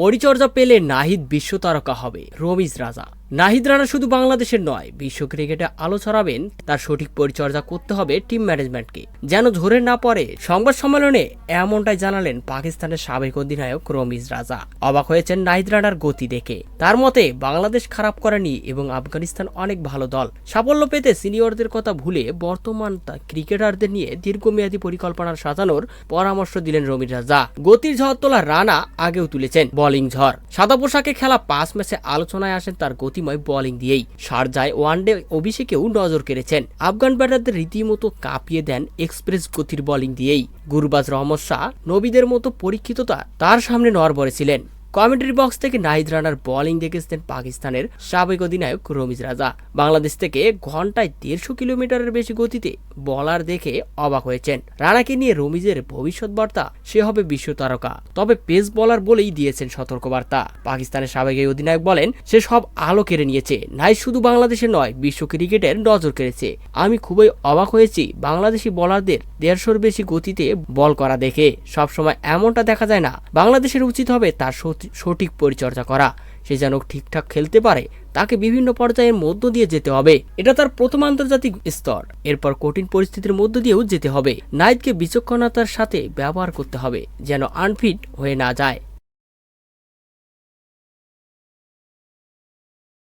পরিচর্যা পেলে নাহিদ বিশ্ব তারকা হবে। রমিজ রাজা। নাহিদ রানা শুধু বাংলাদেশের নয়, বিশ্ব ক্রিকেটে আলো ছড়াবেন, তার সঠিক পরিচর্যা করতে হবে টিম ম্যানেজমেন্টকে। যেন ঝরে না পড়ে, সংবাদ সম্মেলনে এমনটাই জানালেন পাকিস্তানের সাবেক অধিনায়ক রমিজ রাজা। অবাক হয়েছেন নাহিদ রানার গতি দেখে। তার মতে, বাংলাদেশ খারাপ করেনি এবং আফগানিস্তান অনেক ভালো দল। সাফল্য পেতে সিনিয়রদের কথা ভুলে বর্তমান ক্রিকেটারদের নিয়ে দীর্ঘমেয়াদী পরিকল্পনা সাজানোর পরামর্শ দিলেন রমিজ রাজা। গতির ঝড় তোলা রানা আগেও তুলেছেন, বোলিং ঝড়। সাদা পোশাকে খেলা পাঁচ ম্যাচে আলোচনায় আসেন তার গতিময় বোলিং দিয়েই। শারজায় ওয়ানডে অভিষেকেও নজর কেড়েছেন। আফগান ব্যাটারদের রীতিমতো কাঁপিয়ে দেন এক্সপ্রেস গতির বোলিং দিয়েই। গুরবাজ রহমদ শাহ নবীদের মতো পরীক্ষিততা তার সামনে নড়বড়ে ছিলেন। কমেন্ট্রি বক্স থেকে নাহিদ রানার বোলিং দেখেছেন পাকিস্তানের সাবেক অধিনায়ক রমিজ রাজা। বাংলাদেশ থেকে ঘন্টায় দেড়শো কিলোমিটারের বেশি গতিতে বলার দেখে অবাক হয়েছেন। রানাকে নিয়ে রমিজের ভবিষ্যৎ বার্তা, সে হবে বিশ্ব তারকা। তবে পেস বলার বলেই দিয়েছেন সতর্কবার্তা। পাকিস্তানের সাবেক এই অধিনায়ক বলেন, সে সব আলো কেড়ে নিয়েছে। নাই শুধু বাংলাদেশে নয়, বিশ্ব ক্রিকেটের নজর কেড়েছে। আমি খুবই অবাক হয়েছি বাংলাদেশি বলারদের দেড়শোর বেশি গতিতে বল করা দেখে। সবসময় এমনটা দেখা যায় না। বাংলাদেশের উচিত হবে তার সঠি- সঠিক পরিচর্যা করা। সে যেন ঠিকঠাক খেলতে পারে, তাকে বিভিন্ন পর্যায়ের মধ্য দিয়ে যেতে হবে। এটা তার প্রথম আন্তর্জাতিক স্তর। এরপর কঠিন পরিস্থিতির মধ্য দিয়েও যেতে হবে। নাইটকে বিচক্ষণতার সাথে ব্যবহার করতে হবে, যেন আনফিট হয়ে না যায়।